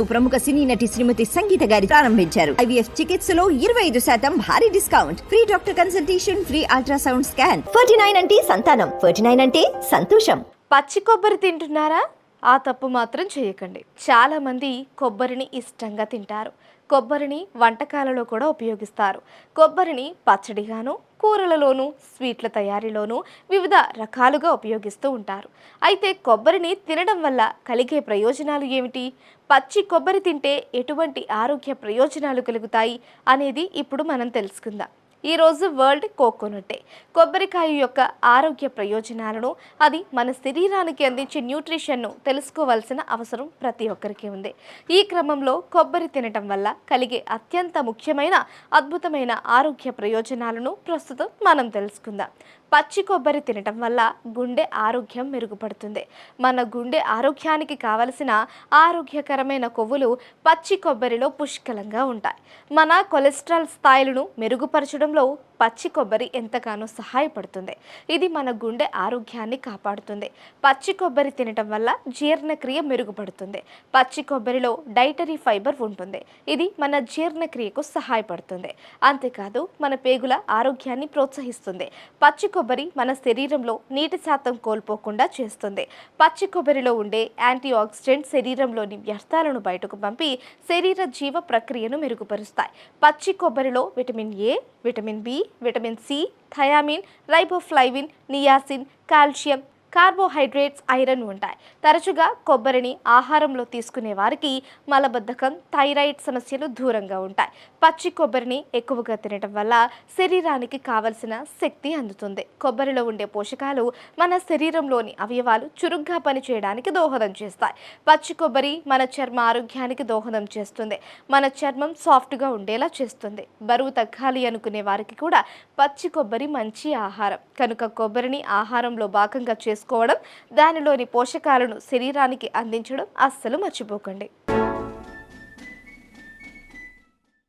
ప్రముఖ సినీ నటి శ్రీమతి సంగీత గారి ప్రారంభించారు. ఐవీఎఫ్ చికిత్సలో ఇరవై ఐదు శాతం భారీ discount. Free doctor consultation free ultrasound scan. Forty nine అంటే సంతానం. ఫోర్టీ నైన్ అంటే సంతోషం. పచ్చి కొబ్బరి తింటున్నారా? ఆ తప్పు మాత్రం చేయకండి. చాలామంది కొబ్బరిని ఇష్టంగా తింటారు. కొబ్బరిని వంటకాలలో కూడా ఉపయోగిస్తారు. కొబ్బరిని పచ్చడిగాను కూరలలోనూ స్వీట్ల తయారీలోనూ వివిధ రకాలుగా ఉపయోగిస్తూ ఉంటారు. అయితే కొబ్బరిని తినడం వల్ల కలిగే ప్రయోజనాలు ఏమిటి? పచ్చి కొబ్బరి తింటే ఎటువంటి ఆరోగ్య ప్రయోజనాలు కలుగుతాయి? అనేది ఇప్పుడు మనం తెలుసుకుందాం. ఈరోజు వరల్డ్ కోకోనట్ డే. కొబ్బరికాయ యొక్క ఆరోగ్య ప్రయోజనాలను అది మన శరీరానికి అందించే న్యూట్రిషన్ను తెలుసుకోవాల్సిన అవసరం ప్రతి ఒక్కరికి ఉంది. ఈ క్రమంలో కొబ్బరి తినటం వల్ల కలిగే అత్యంత ముఖ్యమైన అద్భుతమైన ఆరోగ్య ప్రయోజనాలను ప్రస్తుతం మనం తెలుసుకుందాం. పచ్చి కొబ్బరి తినటం వల్ల గుండె ఆరోగ్యం మెరుగుపడుతుంది. మన గుండె ఆరోగ్యానికి కావలసిన ఆరోగ్యకరమైన కొవ్వులు పచ్చి కొబ్బరిలో పుష్కలంగా ఉంటాయి. మన కొలెస్ట్రాల్ స్థాయిలను మెరుగుపరచడంలో పచ్చి కొబ్బరి ఎంతగానో సహాయపడుతుంది. ఇది మన గుండె ఆరోగ్యాన్ని కాపాడుతుంది. పచ్చి కొబ్బరి తినటం వల్ల జీర్ణక్రియ మెరుగుపడుతుంది. పచ్చి కొబ్బరిలో డైటరీ ఫైబర్ ఉంటుంది. ఇది మన జీర్ణక్రియకు సహాయపడుతుంది. అంతేకాదు మన పేగుల ఆరోగ్యాన్ని ప్రోత్సహిస్తుంది. పచ్చి కొబ్బరి మన శరీరంలో నీటి శాతం కోల్పోకుండా చేస్తుంది. పచ్చి కొబ్బరిలో ఉండే యాంటీ ఆక్సిడెంట్ శరీరంలోని వ్యర్థాలను బయటకు పంపి శరీర జీవ ప్రక్రియను మెరుగుపరుస్తాయి. పచ్చి కొబ్బరిలో vitamin A vitamin vitamin B, vitamin C, thiamine, riboflavin, niacin, calcium, carbohydrates iron ఉంటాయి. తరచుగా కొబ్బరిని ఆహారంలో తీసుకునే వారికి మలబద్ధకం థైరాయిడ్ సమస్యలు దూరంగా ఉంటాయి. పచ్చి కొబ్బరిని ఎక్కువగా తినడం వల్ల శరీరానికి కావలసిన శక్తి అందుతుంది. కొబ్బరిలో ఉండే పోషకాలు మన శరీరంలోని అవయవాలు చురుగ్గా పనిచేయడానికి దోహదం చేస్తాయి. పచ్చి కొబ్బరి మన చర్మ ఆరోగ్యానికి దోహదం చేస్తుంది. మన చర్మం సాఫ్ట్గా ఉండేలా చేస్తుంది. బరువు తగ్గాలి అనుకునే వారికి కూడా పచ్చి కొబ్బరి మంచి ఆహారం. కనుక కొబ్బరిని ఆహారంలో భాగంగా తీసుకోవడం దానిలోని పోషకాలను శరీరానికి అందించడం అస్సలు మర్చిపోకండి.